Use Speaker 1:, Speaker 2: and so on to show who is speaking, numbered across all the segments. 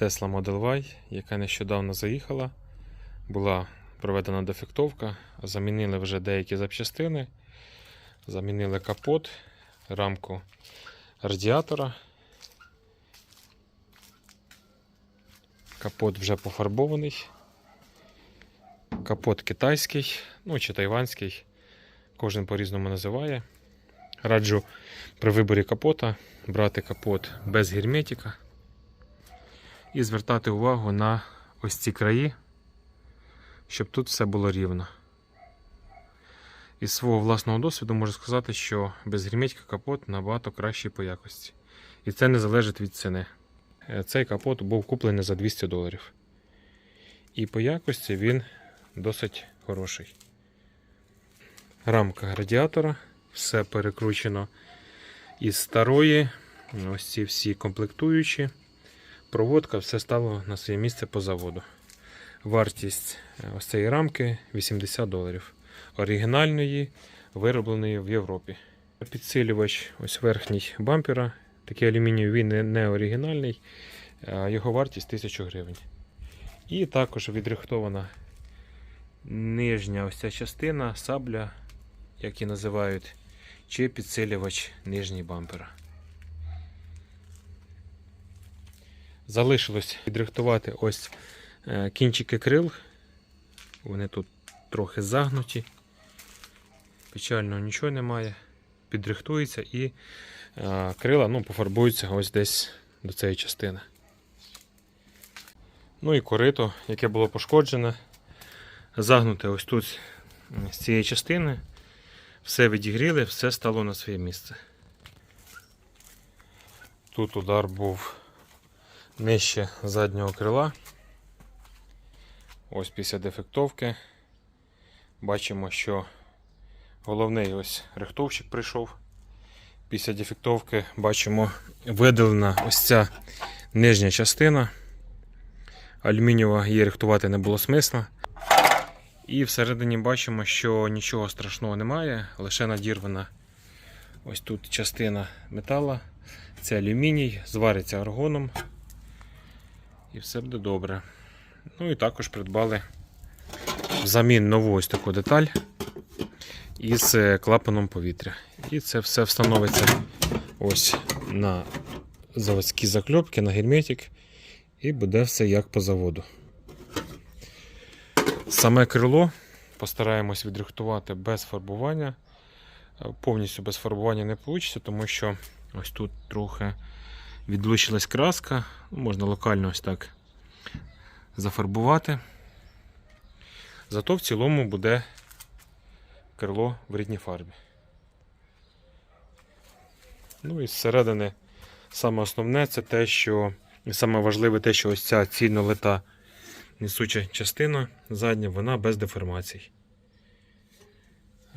Speaker 1: Tesla Model Y, яка нещодавно заїхала. Була проведена дефектовка, замінили вже деякі запчастини, замінили капот, рамку радіатора. Капот вже пофарбований. Капот китайський, ну чи тайванський. Кожен по-різному називає. Раджу при виборі капота брати капот без герметика і звертати увагу на ось ці краї, щоб тут все було рівно. Із свого власного досвіду можу сказати, що без герметика капот набагато кращий по якості. І це не залежить від ціни. Е, Цей капот був куплений за 200 доларів. І по якості він досить хороший. Рамка радіатора, все перекручено із старої. Ось ці всі комплектуючі. Проводка, все стало на своє місце по заводу. Вартість е, ось цієї рамки 80 доларів. Оригінальної, виробленої в Європі. Підсилювач ось верхній бампера. Такий алюмінієвий, не, оригінальний. Його вартість 1000 гривень. І також відрихтована нижня ось ця частина, сабля, як і називають, чи підсилювач нижній бампера. Залишилось відрихтувати ось е, кінчики крил. Вони тут трохи загнуті. Печально нічого немає. Підрихтується і е, крила ну, пофарбуються ось десь до цієї частини. Ну і корито, яке було пошкоджене. Загнуте ось тут з цієї частини. Все відігріли, все стало на своє місце. Тут удар був нижче заднього крила. Ось після дефектовки. Бачимо, що головний ось рихтовщик прийшов. Після дефектовки бачимо видалена ось ця нижня частина. Алюмінієва її рихтувати не було смисла. І всередині бачимо, що нічого страшного немає, лише надірвана ось тут частина метала. Це алюміній, звариться аргоном. І все буде добре. Ну і також придбали взамін нову ось таку деталь із е, клапаном повітря. І це все встановиться ось на заводські закльопки, на герметик. І буде все як по заводу. Саме крило постараємось відрихтувати без фарбування. Е, Повністю без фарбування не вийде, тому що ось тут трохи відлучилась краска. Можна локально ось так зафарбувати. Зато в цілому буде крило в рідній фарбі. Ну і зсередини саме основне це те, що і саме важливе те, що ось ця цільно лита несуча частина задня, вона без деформацій.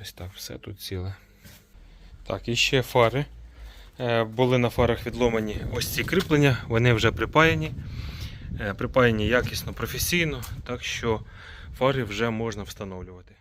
Speaker 1: Ось так все тут ціле. Так, і ще фари. Е, Були на фарах відломані ось ці кріплення, вони вже припаяні. Е, Припаяні якісно, професійно, так що фари вже можна встановлювати.